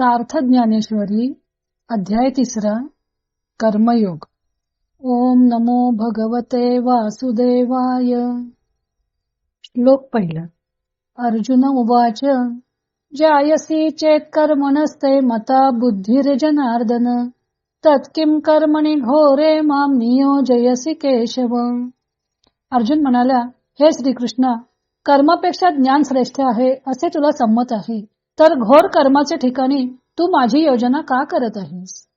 सार्थ ज्ञानेश्वरी अध्याय तिसरा कर्मयोग. ओम नमो भगवते वासुदेवाय. श्लोक पहिला. अर्जुन उवाच जायसी चेत कर्मणस्ते मता बुद्धिर्जनार्दन. तत्किम कर्मणी घोरे माम नियोजयसी केशव. अर्जुन म्हणाला हे श्रीकृष्ण कर्मापेक्षा ज्ञान श्रेष्ठ आहे असे तुला संमत आहे. तर घोर कर्माचे ठिकाणी तू माझी योजना का करत आहेस?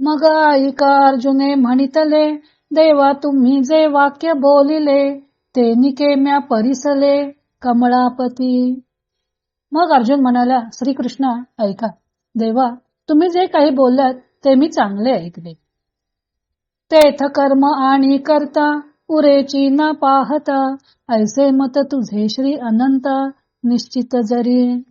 मग ऐका अर्जुने म्हणितले देवा तुम्ही जे वाक्य बोलिले ते निकेम्या परिसले कमळापती. मग अर्जुन म्हणाला श्रीकृष्ण ऐका. देवा तुम्ही जे काही बोललात ते मी चांगले ऐकले. तेथ कर्म आणि करता उरेची ना पाहता ऐसे मत तुझे श्री अनंत निश्चित जरी.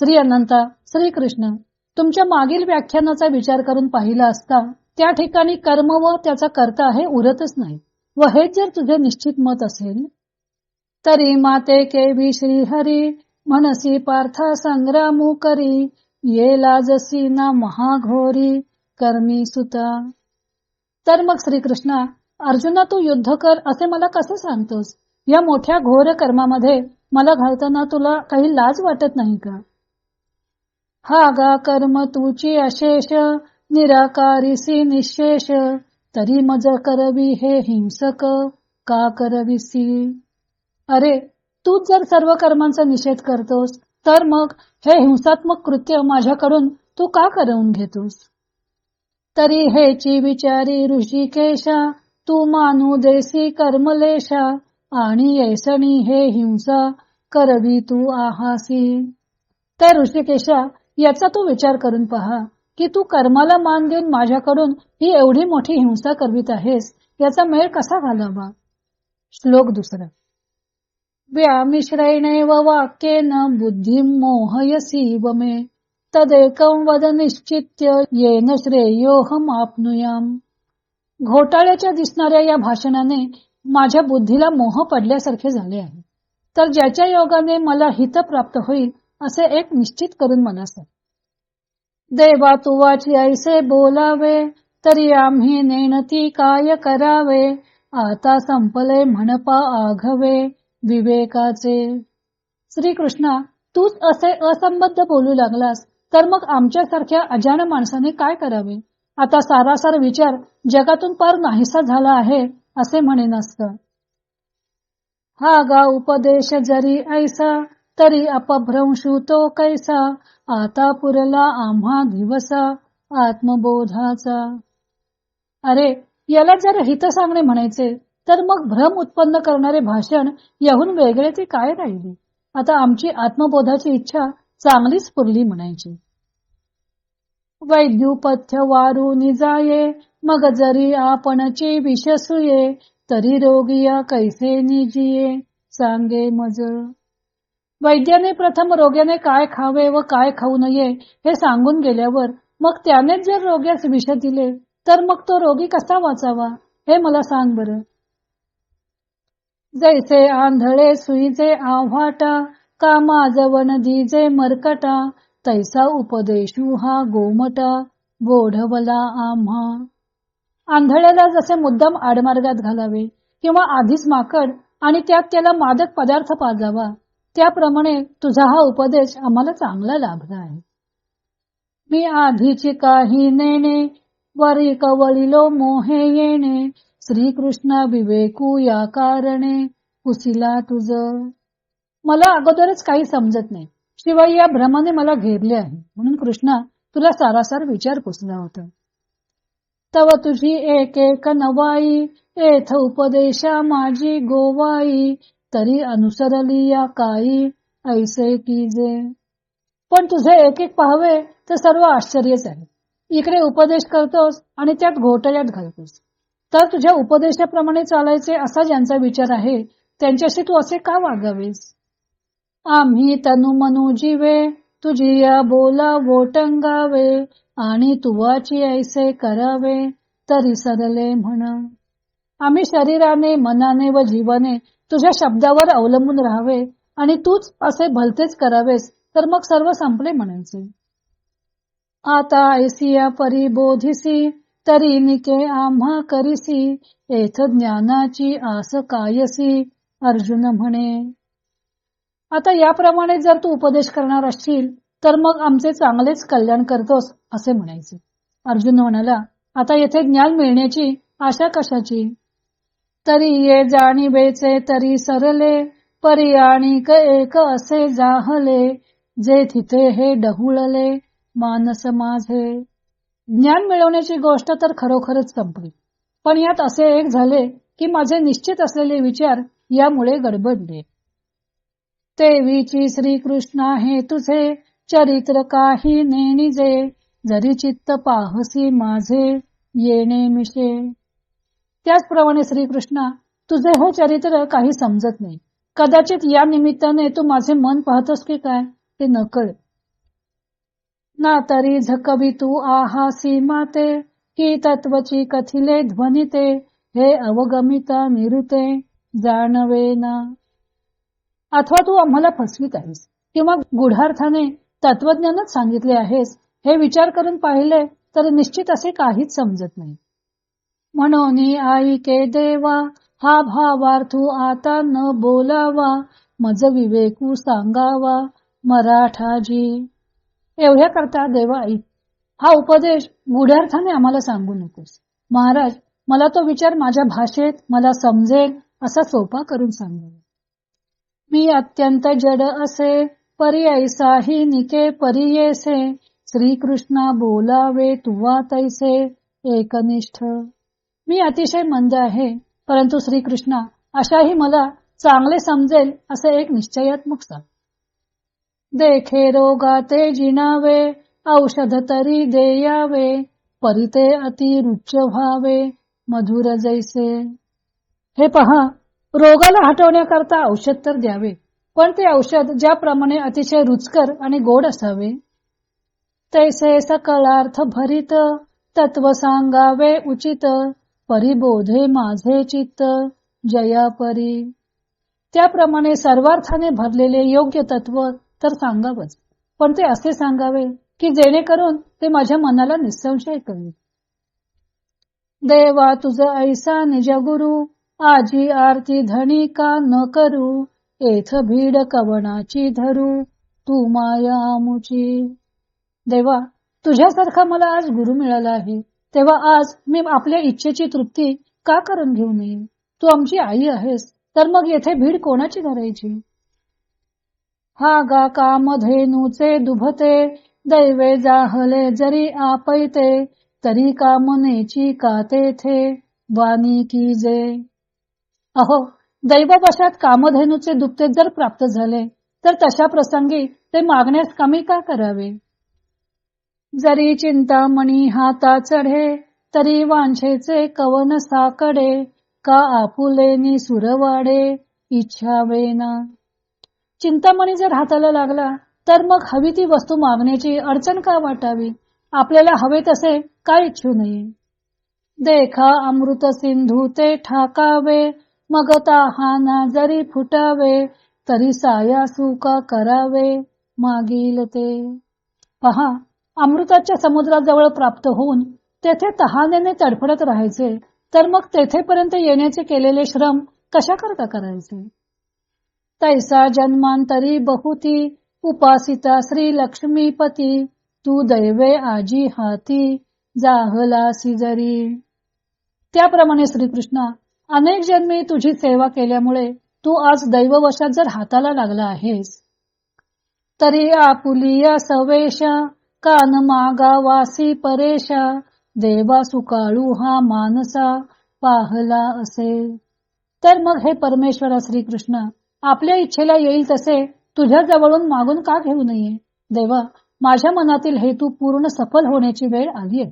श्री अनंता श्री कृष्ण तुमच्या मागील व्याख्यानाचा विचार करून पाहिला असता त्या ठिकाणी कर्म व त्याचा कर्ता हे उरतच नाही. व हे जर तुझे निश्चित मत असेल तरी माते केवी श्री हरी म्हणसी पार्थ संग्रामू करी ये लाजसी ना महाघोरी कर्मी सुता. तर मग श्रीकृष्णा अर्जुना तू युद्ध कर असे मला कसं सांगतोस? या मोठ्या घोर कर्मामध्ये मला घालताना तुला काही लाज वाटत नाही का? हा गा कर्म तुची अशेष निराकारीसी निशेष. तरी मज करवी हे हिंसक का करविसी अरे तूच जर सर्व कर्मांचा निषेध करतोस तर मग हे हिंसात्मक कृत्य माझ्याकडून तू का करवून घेतोस? तरी हेची विचारी ऋषिकेशा तू मानू देसी कर्मलेशा. आणि येसणी हे हिंसा करवी तू आहासी. तर ऋषिकेशा याचा तू विचार करून पहा की तू कर्माला मान देऊन माझ्याकडून ही एवढी मोठी हिंसा करवीत आहेस याचा मेळ कसा घालावा? श्लोक दुसरा. व्यामिश्रैणेव वाक्येन बुद्धी मोहयसी वमे तदेकं वद निश्चित्य येन श्रेयोहम आपनुयाम. घोटाळ्याच्या दिसणाऱ्या या भाषणाने माझ्या बुद्धीला मोह पडल्यासारखे झाले आहे. तर ज्याच्या योगाने मला हित प्राप्त होईल असे एक निश्चित करून मनासे देवा तुवाची ऐसे बोलावे तरी आम्ही नेणती काय करावे आता संपले म्हणपा आघवे विवेकाचे. श्रीकृष्णा तूच असे असंबद्ध बोलू लागलास तर मग आमच्यासारख्या अजाण माणसाने काय करावे? आता सारासार विचार जगातून पार नाहीसा झाला आहे असे म्हणेन असत हा गा उपदेश जरी ऐसा तरी अपभ्रंशू तो कैसा? आता पुरला आम्हा दिवसा आत्मबोधाचा. अरे याला जर हित सांगणे म्हणायचे तर मग भ्रम उत्पन्न करणारे भाषण याहून वेगळे ते काय राहिले? आता आमची आत्मबोधाची इच्छा चांगलीच पुरली म्हणायची. वैद्युपथ्य वारू निजाये मग जरी आपणची विषसुये तरी रोगिया कैसे निजिये सांगे मज वैद्याने प्रथम रोग्याने काय खावे व काय खाऊ नये हे सांगून गेल्यावर मग त्यानेच जर रोग्यास विष दिले तर मग तो रोगी कसा वाचावा? हे मला सांग बर. जैसे आंधळे सुईचे आव्हाटा कामा जवन दिजे मरकटा तैसा उपदेशू हा गोमटा गोढवला आम्हा. आंधळ्याला जसे मुद्दाम आडमार्गात घालावे किंवा आधीच माकड आणि त्यात त्याला मादक पदार्थ पाजावा त्याप्रमाणे तुझा हा उपदेश आम्हाला चांगला लाभला आहे. मी आधीची काही नेणे वरी कवळीलो मोहे येणे. श्रीकृष्ण विवेकू या कारणे कुसिला तुझ. मला अगोदरच काही समजत नाही. शिवाय या भ्रमाने मला घेरले आहे. म्हणून कृष्णा तुला सारासार विचार पुसला होता. तव तुझी एक एक नवाई एथ उपदेशा माझी गोवाई. तरी अनुसरली या काही ऐसे की जे पण तुझे एक एक पाहावे तर सर्व आश्चर्यच आहे. इकडे उपदेश करतोस आणि त्यात घोटाळ्यात घालतोस. तर तुझ्या उपदेशाप्रमाणे चालायचे असा ज्यांचा विचार आहे त्यांच्याशी तू असे का वागावेस? आम्ही तनु मनू जीवे तुझी या बोला वोटंगावे आणि तुवाची ऐसे करावे तरी सरले म्हण. आम्ही शरीराने मनाने व जीवाने तुझ्या शब्दावर अवलंबून राहावे आणि तूच असे भलतेच करावेस तर मग सर्व संपले म्हणायचे. आता ऐसिया परिबोधिसी तरी निके आम्हा करिसी एथ ज्ञानाची आस कायसी अर्जुन म्हणे. आता याप्रमाणे जर तू उपदेश करणार असशील तर मग आमचे चांगलेच कल्याण करतोस असे म्हणायचे. अर्जुन म्हणाला आता येथे ज्ञान मिळण्याची आशा कशाची? तरी ये जाणीवेचे तरी सरले परी आणि एक असे जाहले जे तिथे हे डहुळले मानस माझे. ज्ञान मिळवण्याची गोष्ट तर खरोखरच संपली. पण यात असे एक झाले की माझे निश्चित असलेले विचार यामुळे गडबडले. तेवीची श्रीकृष्णा हे तुझे चरित्र काही नेणीजे जरी चित्त पाहसी माझे येणे मिशे त्याचप्रमाणे श्रीकृष्णा तुझे हे चरित्र काही समजत नाही. कदाचित या निमित्ताने तू माझे मन पाहतोस की काय ते नकळ. ना तरी झकवी तू आहा माते की तत्वची कथिले ध्वनिते हे अवगमिता निरुते जाणवे ना. अथवा तू आम्हाला फसवीत आहेस किंवा गुढार्थाने तत्वज्ञानच सांगितले आहेस हे विचार करून पाहिले तर निश्चित असे काहीच समजत नाही. म्हणून आई के देवा हा भावार्थू आता न बोलावा मज विवेकू सांगावा मराठाजी. एवढ्या करता देवा आई हा उपदेश गुढार्थाने आम्हाला सांगू नकोस. महाराज मला तो विचार माझ्या भाषेत मला समजेल असा सोपा करून सांगा मी अत्यंत जड असे परी ऐसाही निके परियेसे श्रीकृष्णा बोलावे तुवा तैसे एकनिष्ठ. मी अतिशय मंद आहे परंतु श्रीकृष्णा अशाही मला चांगले समजेल असे एक निश्चयात्मक सांग देखे रोगाते जिनावे औषध तरी देयावे परिते अति रुच व्हावे मधुर जैसे. हे पहा रोगाला हटवण्याकरता औषध तर द्यावे पण ते औषध ज्याप्रमाणे अतिशय रुचकर आणि गोड असावे. तैसे सकलार्थ भरित तत्व सांगावे उचित परिबोधे माझे चित्त जयापरी त्याप्रमाणे सर्वार्थाने भरलेले योग्य तत्व तर सांगावच. पण ते असे सांगावे की जेणेकरून ते माझ्या मनाला निसंशय करेल. देवा तुझ ऐसा निज गुरु आजी आरती धनी का न करू एथ भीड कवणाची धरू तू माया आमुची. देवा तुझ्यासारखा मला आज गुरु मिळाला आहे. तेव्हा आज मी आपल्या इच्छेची तृप्ती का करून घेऊ नये तू आमची आई आहेस तर मग येथे भीड कोणाची करायची हा गा कामधेनुचे दुभते दैवे जाहले जरी आपैते तरी कामनेची का तेथे? वाणी की जे. अहो दैववशात कामधेनूचे दुखते जर प्राप्त झाले तर तशा प्रसंगी ते मागण्यास कमी का करावे? जरी चिंतामणी हाता चढे तरी वांछेचे कवन साकडे का आपुलेनी सुरवाडे इच्छा वेना. चिंतामणी जर हाताला लागला तर मग हवी ती वस्तू मागण्याची अडचण का वाटावी? आपल्याला हवे तसे काय इच्छू नये? देखा अमृत सिंधू ते ठाकावे मग ताहाना जरी फुटावे तरी साया सुका करावे मागील ते. पहा अमृताच्या समुद्राजवळ प्राप्त होऊन तेथे तहानेने तडफडत राहायचे तर मग तेथेपर्यंत येण्याचे केलेले श्रम कशा करता करायचे? तैसा जन्मांतरी बहुती उपासिता श्री लक्ष्मीपती तू दैवे आजी हाती जाहला सिजरी. त्याप्रमाणे श्रीकृष्णा अनेक जन्मी तुझी सेवा केल्यामुळे तू आज दैववशात जर हाताला लागला आहेस तरी आपुलिया सवेशा कान मागा वासी परेशा देवा सुकाळू हा मानसा पाहला असे. तर मग हे परमेश्वरा श्रीकृष्ण आपल्या इच्छेला येईल तसे तुझ्या जवळून मागून का घेऊ नये? देवा माझ्या मनातील हेतू पूर्ण सफल होण्याची वेळ आलीये.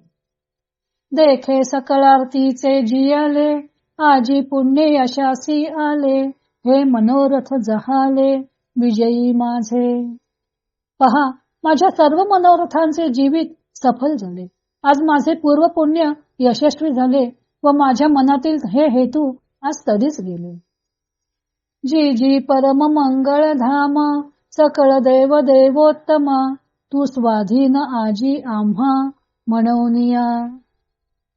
देखे सकळार्थीचे जियाले आजी पुण्य यशासी आले हे मनोरथ जहाले विजयी माझे. पहा माझ्या सर्व मनोरथांचे जीवित सफल झाले. आज माझे पूर्व पुण्य यशस्वी झाले व माझ्या मनातील हे हेतू आज तरीच गेले. जी जी परम मंगळ धाम सकळ देव देवोत्तमा तू स्वाधीन आजी आम्हा म्हणवनिया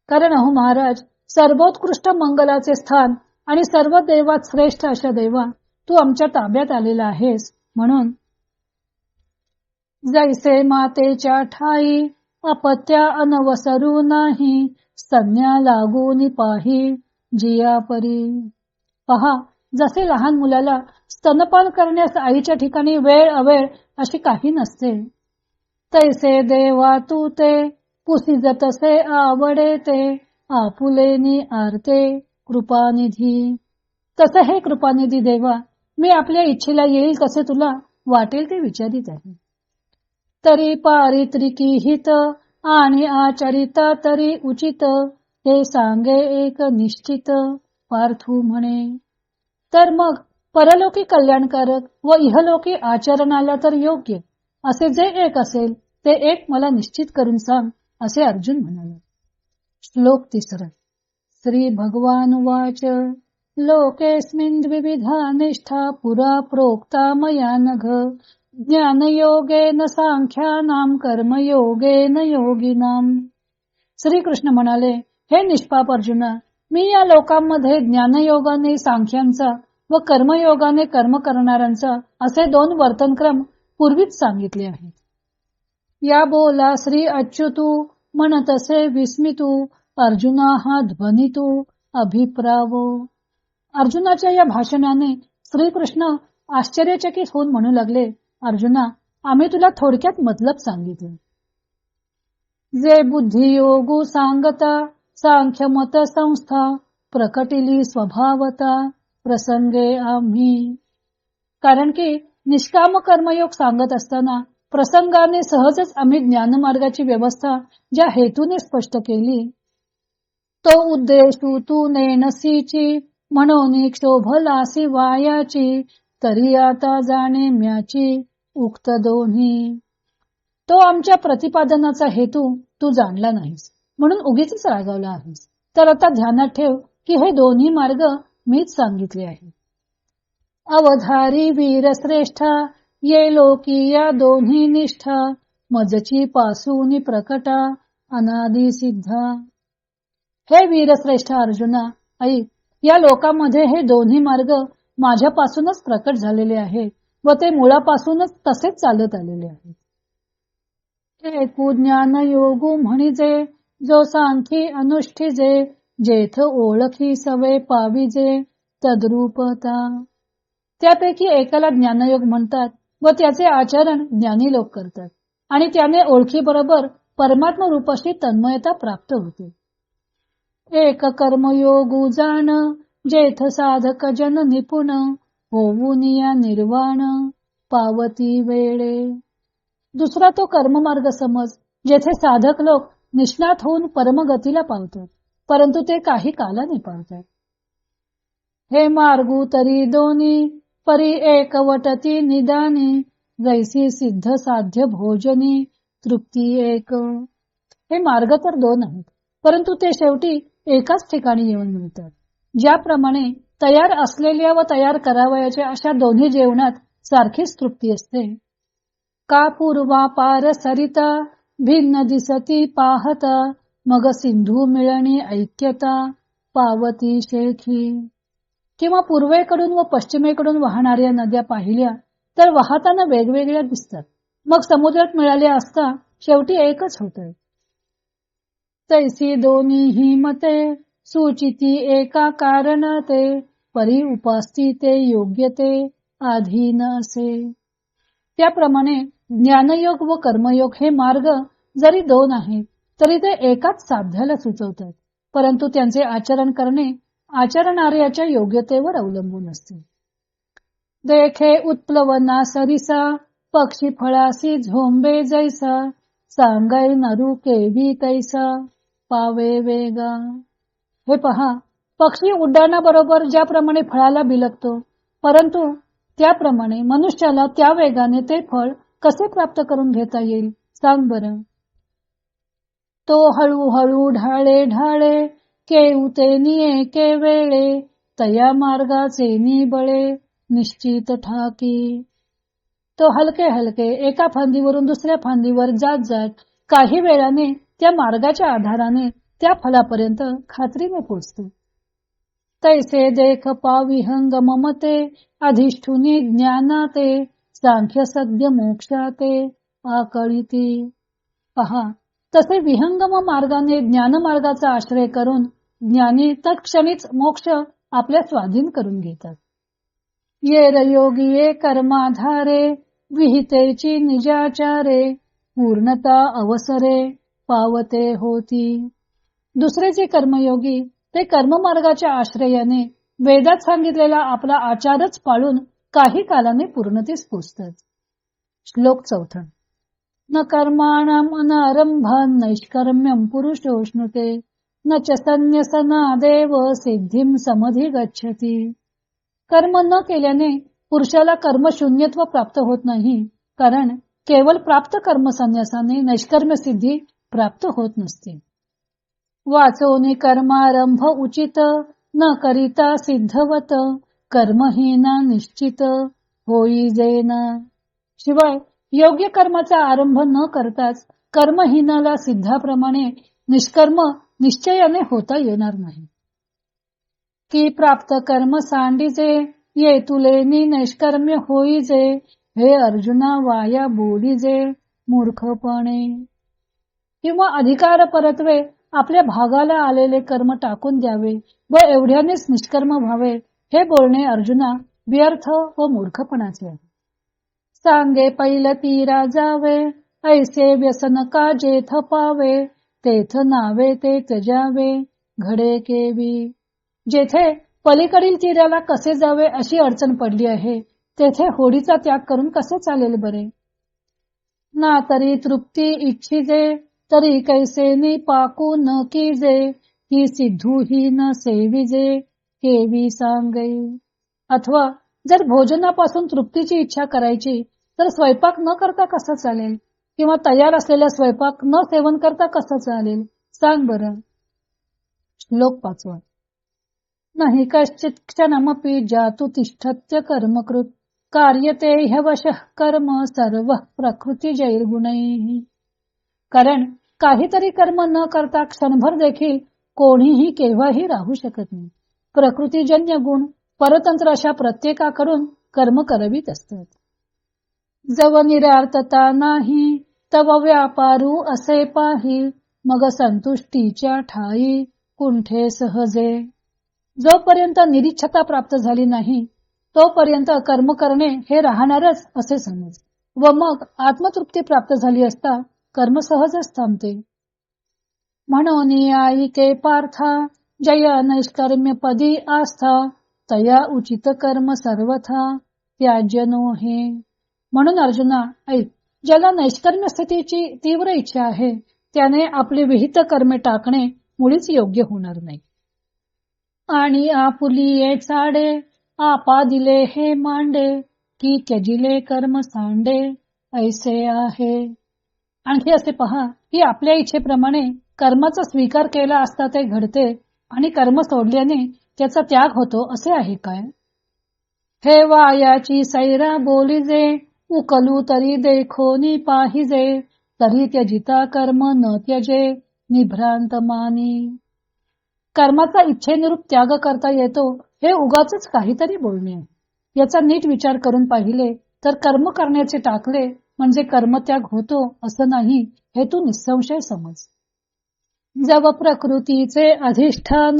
कारण अहो महाराज सर्वोत्कृष्ट मंगलाचे स्थान आणि सर्व देवात श्रेष्ठ अशा देवा तू आमच्या ताब्यात आलेला आहेस म्हणून जैसे मातेच्या ठाई अपत्या अनवसरू नाही संज्ञा लागून पाही जिया परी. पहा जसे लहान मुलाला स्तनपान करण्यास आईच्या ठिकाणी वेळ अवेळ अशी काही नसते. तैसे देवा तू ते पुसिज तसे आवडे ते आपुलेनी आरते कृपानिधी. तसे हे कृपानिधी देवा मी आपल्या इच्छेला येईल कसे तुला वाटेल ते विचारित आहे. तरी पारित्रिकी हित आणि आचरिता तरी उचित हे सांगे एक निश्चित पार्थू म्हणे. तर मग परलोकी कल्याणकारक व इहलोकी आचरणाला तर योग्य असे जे एक असेल ते एक मला निश्चित करून सांग असे अर्जुन म्हणाले. श्लोक तिसरा. श्री भगवान वाच. लोकेस्मिन् द्विविधा निष्ठा पुरा प्रोक्ता मया नघ. ज्ञानयोगेन सांख्यानाम कर्मयोगेन योगिनाम श्रीकृष्ण म्हणाले हे निष्पाप अर्जुना मी या लोकांमध्ये ज्ञानयोगाने सांख्यांचा व कर्मयोगाने कर्म करणाऱ्यांचा असे दोन वर्तनक्रम पूर्वीच सांगितले आहेत. या बोला श्री अच्युतू म्हणतसे विस्मितू अर्जुना हा ध्वनितू अभिप्राव. अर्जुनाच्या या भाषणाने श्रीकृष्ण आश्चर्यचकित होऊन म्हणू लागले अर्जुना आम्ही तुला थोडक्यात मतलब सांगितलं. जे बुद्धियोगू सांगता सांख्य मत संस्था प्रकटिली स्वभावता प्रसंगे आम्ही. कारण की निष्काम कर्मयोग सांगत असताना प्रसंगाने सहजच आम्ही ज्ञानमार्गाची व्यवस्था ज्या हेतूने स्पष्ट केली तो उद्देश तू नेनसीची म्हणून क्षोभलासी वायाची तरी आता जाणे म्याची. उक्त दोन्ही. तो आमच्या प्रतिपादनाचा हेतू तू जाणला नाहीस. म्हणून उगीच रागावला आहेस. तर आता ध्यानात ठेव की हे दोन्ही मार्ग मीच सांगितले आहे अवधारी वीर श्रेष्ठा ये लोकी या दोन्ही निष्ठा मजची पासून प्रकटा अनादी सिद्धा. हे वीरश्रेष्ठ अर्जुना ऐक या लोकांमध्ये हे दोन्ही मार्ग माझ्यापासूनच प्रकट झालेले आहेत. व ते मुळापासूनच तसेच चालत आलेले आहेत. एकू ज्ञान योगू म्हणजे जो सांखी अनुष्ठिजे जेथ ओळखी सवे पाविजे तद्रूपता. त्यापैकी एकाला ज्ञानयोग म्हणतात व त्याचे आचरण ज्ञानी लोक करतात आणि त्याने ओळखी बरोबर परमात्म रूपाशी तन्मयता प्राप्त होते. एक कर्मयोग जाण जेथ साधक जन निपुण होऊन या निर्वाण पावती वेळे. दुसरा तो कर्ममार्ग समज जेथे साधक लोक निष्णात होऊन परमगतीला पावतात परंतु ते काही कालाने पावतात. हे मार्गू तरी दोन्ही परी एकवटती निदानी जैसी सिद्ध साध्य भोजनी तृप्ती एक. हे मार्ग तर दोन आहेत परंतु ते शेवटी एकाच ठिकाणी येऊन मिळतात ज्याप्रमाणे तयार असलेल्या व तयार करावयाच्या अशा दोन्ही जेवणात सारखीच तृप्ती असते. का पूर्वा पार सरिता भिन्न दिसती पाहता मग सिंधू मिळणी ऐक्यता पावती शेखी. किंवा पूर्वेकडून व पश्चिमेकडून वाहणाऱ्या नद्या पाहिल्या तर वाहताना वेगवेगळ्या दिसतात. मग समुद्रात मिळाल्या असता शेवटी एकच होत तैसी दोन्ही ही मते सुचिती एका कारण ते परी उपास्ती ते योग्य ते आधीन असे त्याप्रमाणे ज्ञानयोग व कर्मयोग हे मार्ग जरी दोन आहेत तरी ते एकाच साध्याला सुचवतात. परंतु त्यांचे आचरण करणे आचरणार्याच्या योग्यतेवर अवलंबून असते. देखे उत्प्लवना सरिसा पक्षी फळासी झोंबे जैसा सांगाई नरू केवी तैसा पावे वेगा. हे पहा पक्षी उड्डाणाबरोबर ज्याप्रमाणे फळाला बिलकतो परंतु त्याप्रमाणे मनुष्याला त्या वेगाने ते फळ कसे प्राप्त करून घेता येईल सांग बर. तो हळूहळू ढाळे ढाळे केऊते निये के वेळे तया मार्गाचे निबळे निश्चित ठाकी. तो हलके हलके एका फांदीवरून दुसऱ्या फांदीवर जात जात काही वेळाने त्या मार्गाच्या आधाराने त्या फलापर्यंत खात्रीने पोचतो तैसे देख पाविहंग ममते अधिष्ठुनी ज्ञानाते सांख्य सद्य मोक्षाते आकळीती. पहा तसे विहंगम मार्गाने ज्ञान मार्गाचा आश्रय करून ज्ञानी तत्क्षणीच मोक्ष आपल्या स्वाधीन करून घेतात. ये रयोगी ये कर्माधारे विहितेची निजाचारे पूर्णता अवसरे पावते होती. दुसरे जे कर्मयोगी ते कर्ममार्गाच्या आश्रयाने वेदात सांगितलेला आपला आचारच पाळून काही कालाने पूर्णतेस पोचतात श्लोक चौथा. न कर्माणाम अनारंभान नैष्कर्म्यम पुरुषोष्णुते न च संन्यसना देव सिद्धीम समधी गच्छती कर्म न केल्याने पुरुषाला कर्मशून्यत्व प्राप्त होत नाही कारण केवळ प्राप्त कर्मसन्यासाने नैष्कर्म्य सिद्धी प्राप्त होत नसते. वाचोनी कर्मारंभ उचित न करिता सिद्धवत कर्महीना निश्चित होई जेना. शिवाय योग्य कर्माचा आरंभ न करताच कर्महीनाला सिद्धाप्रमाणे निष्कर्म निश्चयाने होता येणार नाही. की प्राप्त कर्म सांडीजे ये तुलेनी होई होईजे हे अर्जुना वाया बोलीजे मूर्खपणे. किंवा अधिकार परत्वे आपल्या भागाला आलेले कर्म टाकून द्यावे व एवढ्यानेच निष्कर्म व्हावे हे बोलणे अर्जुना व्यर्थ व मूर्खपणाचे आहे. सांगे पैल तीरा जावे ऐसे व्यसन का जेथ पावे तेथ नावे ते त्यजावे घडे केवी. जेथे पलीकडील तीराला कसे जावे अशी अडचण पडली आहे तेथे होडीचा त्याग करून कसे चालेल बरे? ना तरी तृप्ती इच्छिजे तरी कैसे नि पाकू न कीजे ही सिद्धू ही न सेविजे केवी सांगे अथवा जर भोजनापासून तृप्तीची इच्छा करायची तर स्वयंपाक न करता कसं चालेल? किंवा तयार असलेला स्वयंपाक न सेवन करता कसं चालेल? सांग बरं. श्लोक पाचवा. नाही कश्चित क्षणमपि जातु तिष्ठत्य कर्मकृत. कार्यते ह्यवश कर्म सर्व प्रकृती जैर्गुणै कारण काहीतरी कर्म न करता क्षणभर देखील कोणीही केव्हाही राहू शकत नाही. प्रकृतीजन्य गुण परतंत्र अशा प्रत्येकाकडून कर्म करवीत असतात. जव निरार्थता नाही तव व्यापारू असे पाही मग संतुष्टीच्या ठाई कुंठे सहजे. जोपर्यंत निरीच्छता प्राप्त झाली नाही तोपर्यंत कर्म करणे हे राहणारच असे समज व मग आत्मतृप्ती प्राप्त झाली असता कर्म सहजच थांबते. म्हणून आईके पार्था जय नैष्कर्म्य पदी आस्था तया उचित कर्म सर्वथा त्याज्यनो हे. म्हणून अर्जुना ऐक ज्याला नैष्कर्म्य स्थितीची तीव्र इच्छा आहे त्याने आपले विहित कर्मे टाकणे मुळीच योग्य होणार नाही. आणि आपुली चाडे आपा दिले हे मांडे की त्यजिले कर्म सांडे ऐसे आहे. आणखी असे पहा की आपल्या इच्छेप्रमाणे कर्माचा स्वीकार केला असता ते घडते आणि कर्म सोडल्याने त्याचा त्याग होतो असे आहे काय? हे वायाची सैरा बोलिजे उकलू तरी देखोनी पाहिजे तरी त्यजिता कर्म न त्यजे निभ्रांत मानी. कर्माचा इच्छेनुरूप त्याग करता येतो हे उगाच काहीतरी बोलणे. याचा नीट विचार करून पाहिले तर कर्म करण्याचे टाकले म्हणजे कर्मत्याग होतो असं नाही हे तू निसंशय समज. जव प्रकृतीचे अधिष्ठान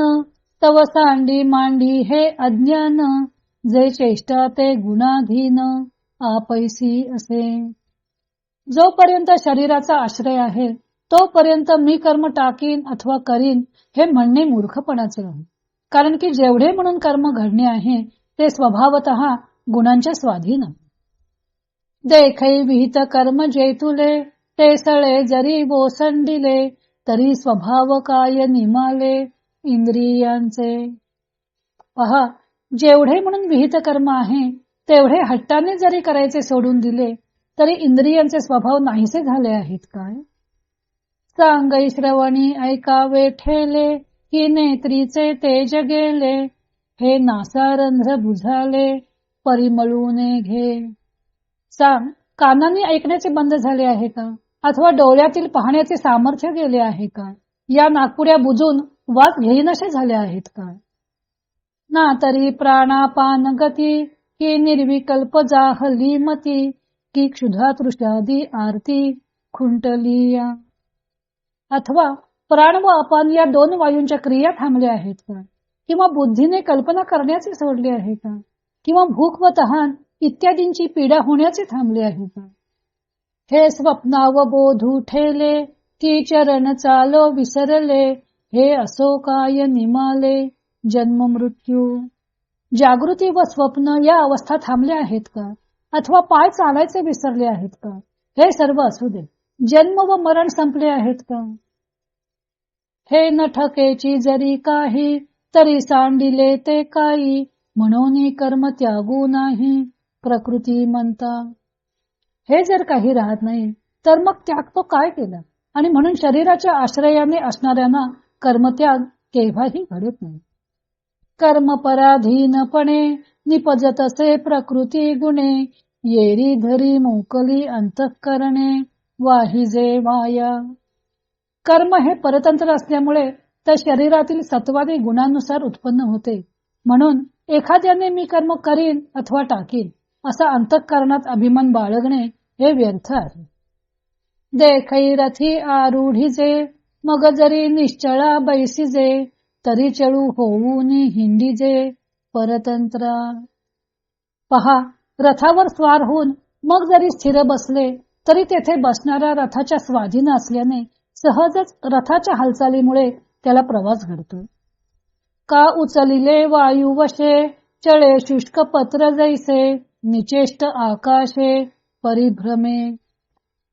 तव सांडी मांडी हे अज्ञान जे चेष्टा ते गुणाधीन आपैसी असे. जोपर्यंत शरीराचा आश्रय आहे तोपर्यंत मी कर्म टाकीन अथवा करीन हे म्हणणे मूर्खपणाचे आहे. कारण की जेवढे म्हणून कर्म घडणे आहे ते स्वभावत गुणांच्या स्वाधीन देखै विहित कर्म जेतुले ते सळे जरी बोसंडिले तरी स्वभाव काय निमाले इंद्रियांचे. पहा जेवढे म्हणून विहित कर्म आहे तेवढे हट्टाने जरी करायचे सोडून दिले तरी इंद्रियांचे स्वभाव नाहीसे झाले आहेत काय? सांगई श्रवणी ऐकावे ठेले की नेत्रीचे तेज गेले हे नासारंध्र बुझाले परिमळूने घे. सांग कानांनी ऐकण्याचे बंद झाले आहे का? अथवा डोळ्यातील पाहण्याचे सामर्थ्य गेले आहे का? या नागपुड्या बुजून वास घेईनसे झाले आहेत का? ना तरी प्राणापान गती की निर्विकल्प जाहली मती की क्षुधा तृषादी आरती खुंटलिया. अथवा प्राण व अपान या दोन वायूंच्या क्रिया थांबल्या आहेत का? किंवा बुद्धीने कल्पना करण्याचे सोडले आहे का? किंवा भूक व तहान इत्यादींची पीडा होण्याचे थांबले आहे. हे स्वप्नाव बोधू ठेले की चरण चालो विसरले हे असो काय निमाले जन्म मृत्यू. जागृती व स्वप्न या अवस्था थांबल्या आहेत का? अथवा पाय चालायचे विसरले आहेत का? हे सर्व असू दे. जन्म व मरण संपले आहेत का? हे नठकेची जरी काही तरी सांडिले ते काही म्हणून कर्म त्यागू नाही. प्रकृती म्हणता. हे जर काही राहत नाही तर मग त्याग तो काय केला? आणि म्हणून शरीराच्या आश्रयाने असणाऱ्यांना कर्मत्याग केव्हाही घडत नाही. कर्म पराधीनपणे निपजतसे प्रकृती गुणे येरी धरी मोकली अंतःकरणे वाहिजे वाया. कर्म हे परतंत्र असल्यामुळे त्या शरीरातील सत्वादी गुणांनुसार उत्पन्न होते. म्हणून एखाद्याने मी कर्म करीन अथवा टाकीन असा अंतःकरणात अभिमान बाळगणे हे व्यर्थ आहे. देखै रथी आरूढीजे मग जरी निश्चळा बैसीजे तरी चळू होऊन हिंडीजे परतंत्र. पहा रथावर स्वार होऊन मग जरी स्थिर बसले तरी तेथे बसणाऱ्या रथाच्या स्वाधीन असल्याने सहजच रथाच्या हालचालीमुळे त्याला प्रवास घडतो. का उचलिले वायू वशे चळे शुष्क पत्र जैसे निचेष्ट आकाशे परिभ्रमे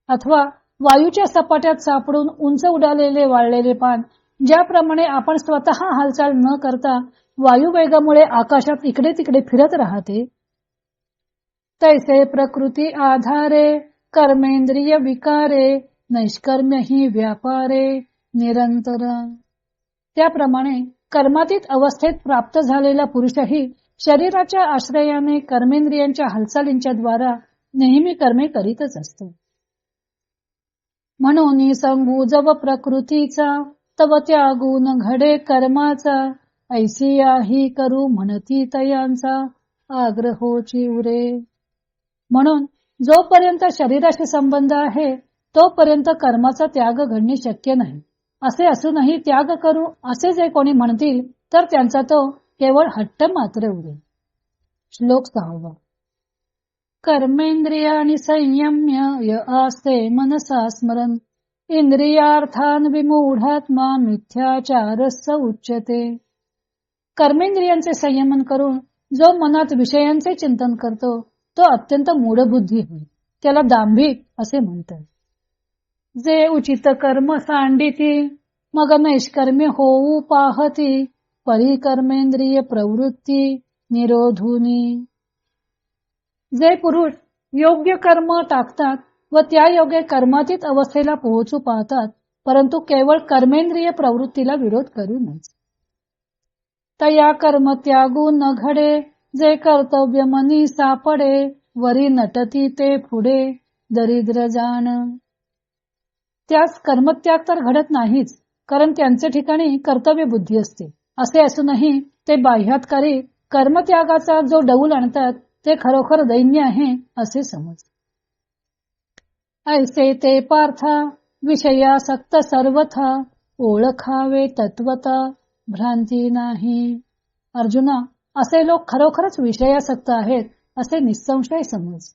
अथवा वायूच्या सपाट्यात सापडून उंच उडालेले वाळलेले पान ज्याप्रमाणे आपण स्वतः हालचाल न करता वायू वेगामुळे आकाशात इकडे तिकडे फिरत राहते तैसे प्रकृती आधारे कर्मेंद्रिय विकारे नैष्कर्म्य ही व्यापारे निरंतर. त्याप्रमाणे कर्मातीत अवस्थेत प्राप्त झालेला पुरुषही शरीराच्या आश्रयाने कर्मेंद्रियांच्या हालचालींच्या द्वारा नेहमी कर्मे करीतच असतो. म्हणून संगू जव प्रकृतीचा तव त्यागून घडे कर्माचा ऐसिया ही करू म्हणती तयांचा आग्रहोची उरे म्हणून जोपर्यंत शरीराशी संबंध आहे तोपर्यंत कर्माचा त्याग घडणे शक्य नाही. असे असूनही त्याग करू असे जे कोणी म्हणतील तर त्यांचा तो केवळ हट्ट मात्र उडेल श्लोक सहावा. आणि संयम्य य आस्ते मनसा स्मरण इंद्रियार्थान विमूढात्मा मिथ्याचारस उच्चते कर्मेंद्रियांचे संयमन करून जो मनात विषयांचे चिंतन करतो तो अत्यंत मूढबुद्धी होय. त्याला दांभिक असे म्हणतात. जे उचित कर्म सांडिती मग नैष्कर्म्य होऊ पाहती परिकर्मेंद्रिय प्रवृत्ती निरोधुनी. जे पुरुष योग्य कर्म टाकतात व त्या योग्य कर्मातीत अवस्थेला पोहोचू पाहतात परंतु केवळ कर्मेंद्रिय प्रवृत्तीला विरोध करू नये तया कर्म त्यागू न घडे जे कर्तव्य मनी सापडे वरी नटती ते पुढे दरिद्र जाण. त्यास कर्मत्याग तर घडत नाहीच कारण त्यांच्या ठिकाणी कर्तव्य बुद्धी असते. असे असूनही ते बाह्यातकारी कर्मत्यागाचा जो डौल आणतात ते खरोखर दैन्य आहे असे समज ऐसे ते पार्था विषयासक्त सर्वथा ओळखावे तत्वता भ्रांती नाही. अर्जुना असे लोक खरोखरच विषयासक्त आहेत असे निसंशय समज